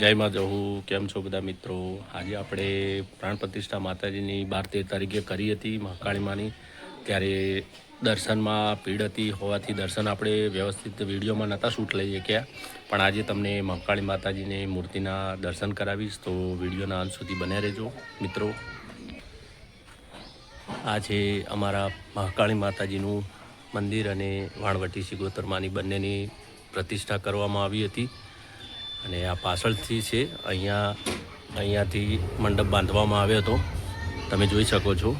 જય માં કેમ છો બધા મિત્રો? આજે આપણે પ્રાણ પ્રતિષ્ઠા માતાજીની બાર તેર તારીખે કરી હતી મહાકાળી માની ત્યારે દર્શનમાં ભીડ હતી, હોવાથી દર્શન આપણે વ્યવસ્થિત વિડીયોમાં નહોતા શૂટ લઈ શક્યા. પણ આજે તમને મહાકાળી માતાજીની મૂર્તિના દર્શન કરાવીશ, તો વિડીયોના અંત સુધી બન્યા રહેજો, મિત્રો. આ છે અમારા મહાકાળી માતાજીનું મંદિર અને વાણવટી સિગોતરમાની બંનેની પ્રતિષ્ઠા કરવામાં આવી હતી. અને આ પાછળથી છે, અહીંયા, અહીંયાથી મંડપ બાંધવામાં આવ્યો હતો. તમે જોઈ શકો છો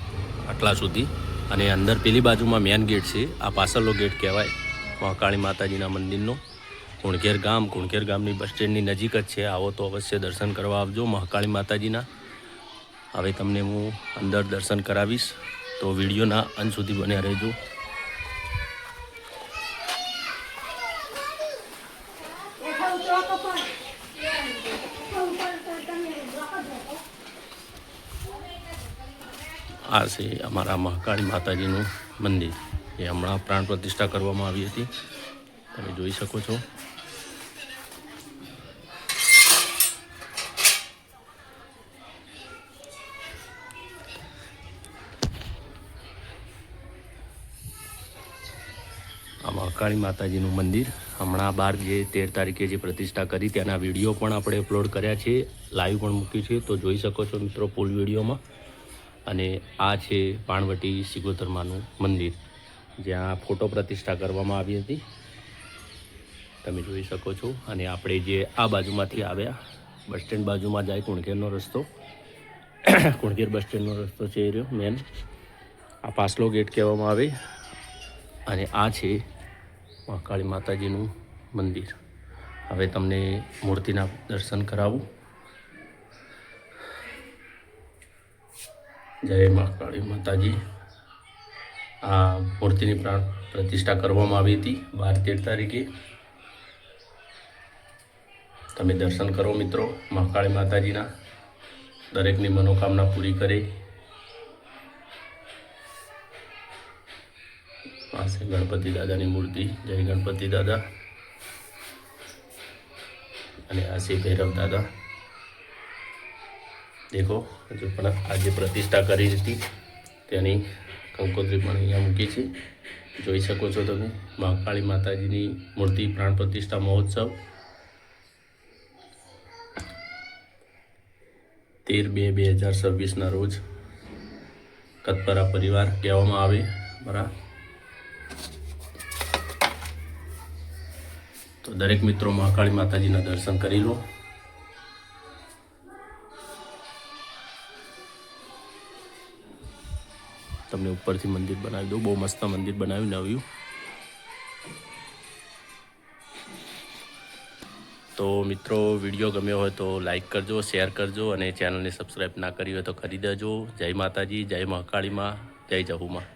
આટલા સુધી. અને અંદર પેલી બાજુમાં મેન ગેટ છે, આ પાછળનો ગેટ કહેવાય. મહાકાળી માતાજીના મંદિરનો. કુણકેર ગામ કુણકેર ગામની બસ સ્ટેન્ડની નજીક જ છે. આવો તો અવશ્ય દર્શન કરવા આવજો મહાકાળી માતાજીના. હવે તમને હું અંદર દર્શન કરાવીશ. તો વિડીયોના અંત સુધી બન્યા રહેજો. આ છે અમારા મહાકાળી માતાજીનું મંદિર. એ હમણાં પ્રાણ પ્રતિષ્ઠા કરવામાં આવી હતી. તમે જોઈ શકો છો. આ મહાકાળી માતાજીનું મંદિર. હમણાં બાર જે તેર તારીખે જે પ્રતિષ્ઠા કરી તેના વીડિયો પણ આપણે અપલોડ કર્યા છે લાઈવ પણ મૂક્યું છે, તો જોઈ શકો છો મિત્રો ફૂલ વિડીયોમાં. અને આ છે પાણવટી સિગોતરમાનું મંદિર, જ્યાં ફોટો પ્રતિષ્ઠા કરવામાં આવી હતી. તમે જોઈ શકો છો. અને આપણે જે આ બાજુમાંથી આવ્યા, બસ સ્ટેન્ડ બાજુમાં જાય કુણકેરનો રસ્તો. કુણકેર બસ સ્ટેન્ડનો રસ્તો છે એ રહ્યો મેન આ પાસલો ગેટ કહેવામાં આવે. અને આ છે મહાકાળી માતાજીનું મંદિર. હવે તમને મૂર્તિના દર્શન કરાવું. જય મહાકાળી માતાજી. આ મૂર્તિની પ્રાણ પ્રતિષ્ઠા કરવામાં આવી હતી બાર તેર તારીખે. તમે દર્શન કરો મિત્રો મહાકાળી માતાજીના. દરેકની મનોકામના પૂરી કરે. છે ગણપતિ દાદાની મૂર્તિ. જય ગણપતિ દાદા. અને આ છે ભૈરવ દાદા. દેખો, હજુ પણ આજે પ્રતિષ્ઠા કરી હતી. તેની કંકોત્રી પણ અહીંયા મૂકી છે. જોઈ શકો છો તમે મહાકાળી માતાજીની મૂર્તિ, પ્રાણ પ્રતિષ્ઠા મહોત્સવ. તેર બે બે હજાર છવ્વીસના રોજ કતપરા પરિવાર કહેવામાં આવે. બરા દરેક મિત્રો મહાકાળી માતાજીના દર્શન કરી લો. તમને ઉપરથી મંદિર બનાવી દઉં. બહુ મસ્ત મંદિર બનાવી આવ્યું તો મિત્રો, વીડિયો ગમ્યો હોય તો લાઈક કરજો, શેર કરજો અને ચેનલને સબસ્ક્રાઈબ ના કરી હોય તો કરી દેજો. જય માતાજી, જય મહાકાળીમાં જય જહુમાં.